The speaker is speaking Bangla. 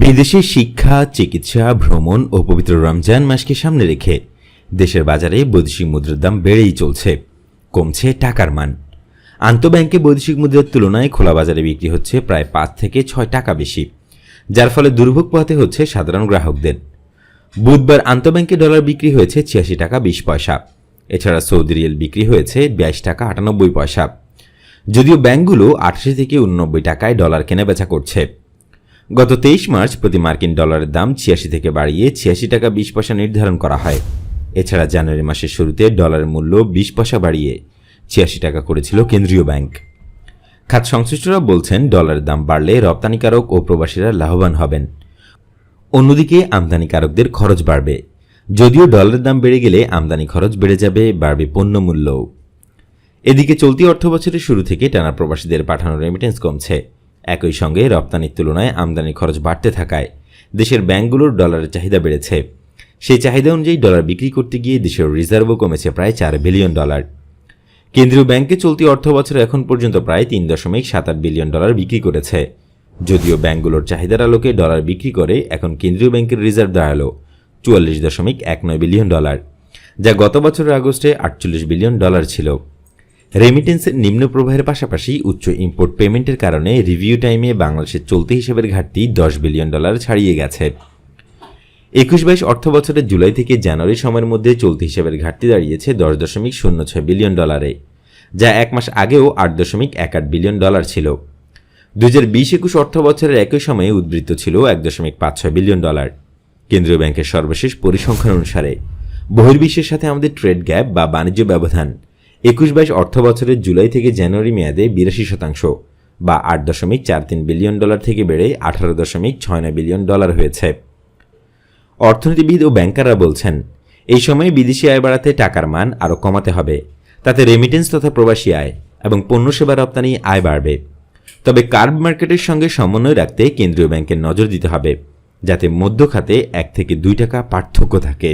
বিদেশে শিক্ষা, চিকিৎসা, ভ্রমণ ও পবিত্র রমজান মাসকে সামনে রেখে দেশের বাজারে বৈদেশিক মুদ্রার দাম বেড়েই চলছে, কমছে টাকার মান। আন্তঃব্যাংকে বৈদেশিক মুদ্রার তুলনায় খোলা বাজারে বিক্রি হচ্ছে প্রায় পাঁচ থেকে ছয় টাকা বেশি, যার ফলে দুর্ভোগ পোহাতে হচ্ছে সাধারণ গ্রাহকদের। বুধবার আন্তঃব্যাংকে ডলার বিক্রি হয়েছে ছিয়াশি টাকা বিশ পয়সা, এছাড়া সৌদি রিয়েল বিক্রি হয়েছে বাইশ টাকা আটানব্বই পয়সা। যদিও ব্যাংকগুলো আটাশি থেকে উননব্বই টাকায় ডলার কেনাবেচা করছে। গত তেইশ মার্চ প্রতি মার্কিন ডলারের দাম ছিয়াশি থেকে বাড়িয়ে ছিয়াশি টাকা বিশ পয়সা নির্ধারণ করা হয়। এছাড়া জানুয়ারি মাসের শুরুতে ডলারের মূল্য বিশ পয়সা বাড়িয়ে ছিয়াশি টাকা করেছিল কেন্দ্রীয় ব্যাংক। খাত সংশ্লিষ্টরা বলছেন, ডলারের দাম বাড়লে রপ্তানিকারক ও প্রবাসীরা লাভবান হবেন। অন্যদিকে আমদানিকারকদের খরচ বাড়বে। যদিও ডলারের দাম বেড়ে গেলে আমদানি খরচ বেড়ে যাবে, বাড়বে পণ্য মূল্যও। এদিকে চলতি অর্থবছরের শুরু থেকে টানা প্রবাসীদের পাঠানো রেমিটেন্স কমছে। একই সঙ্গে রপ্তানির তুলনায় আমদানি খরচ বাড়তে থাকায় দেশের ব্যাংকগুলোর ডলারের চাহিদা বেড়েছে। সেই চাহিদা অনুযায়ী ডলার বিক্রি করতে গিয়ে দেশের রিজার্ভও কমেছে প্রায় চার বিলিয়ন ডলার। কেন্দ্রীয় ব্যাংকে চলতি অর্থ বছরে এখন পর্যন্ত প্রায় তিন দশমিক সাত আট বিলিয়ন ডলার বিক্রি করেছে। যদিও ব্যাংকগুলোর চাহিদার আলোকে ডলার বিক্রি করে এখন কেন্দ্রীয় ব্যাংকের রিজার্ভ দাঁড়াল চুয়াল্লিশ দশমিক এক নয় বিলিয়ন ডলার, যা গত বছরের আগস্টে আটচল্লিশ বিলিয়ন ডলার ছিল। রেমিটেন্সের নিম্ন প্রবাহের পাশাপাশি উচ্চ ইম্পোর্ট পেমেন্টের কারণে রিভিউ টাইমে বাংলাদেশের চলতি হিসেবের ঘাটতি দশ বিলিয়ন ডলার ছাড়িয়ে গেছে। একুশ বাইশ অর্থ বছরের জুলাই থেকে জানুয়ারি সময়ের মধ্যে চলতি হিসেবের ঘাটতি দাঁড়িয়েছে দশ দশমিক শূন্য ছয় বিলিয়ন ডলারে যা এক মাস আগেও আট দশমিক এক আট বিলিয়ন ডলার ছিল। দু হাজার বিশ একুশ অর্থ বছরের একই সময়ে উদ্বৃত্ত ছিল এক দশমিক পাঁচ ছয় বিলিয়ন ডলার কেন্দ্রীয় ব্যাংকের সর্বশেষ পরিসংখ্যান অনুসারে, বহির্বিশ্বের সাথে আমাদের ট্রেড গ্যাপ বা বাণিজ্য ব্যবধান একুশ বাইশ অর্থ বছরের জুলাই থেকে জানুয়ারি মেয়াদে বিরাশি শতাংশ বা আট দশমিক চার তিন বিলিয়ন ডলার থেকে বেড়ে আঠারো দশমিক ছয় নয় বিলিয়ন ডলার হয়েছে। অর্থনীতিবিদ ও ব্যাংকাররা বলছেন, এই সময়ে বিদেশি আয় বাড়াতে টাকার মান আরও কমাতে হবে, তাতে রেমিটেন্স তথা প্রবাসী আয় এবং পণ্য সেবা রপ্তানি আয় বাড়বে। তবে কার্ব মার্কেটের সঙ্গে সমন্বয় রাখতে কেন্দ্রীয় ব্যাংকের নজর দিতে হবে, যাতে মধ্য খাতে এক থেকে দুই টাকা পার্থক্য থাকে।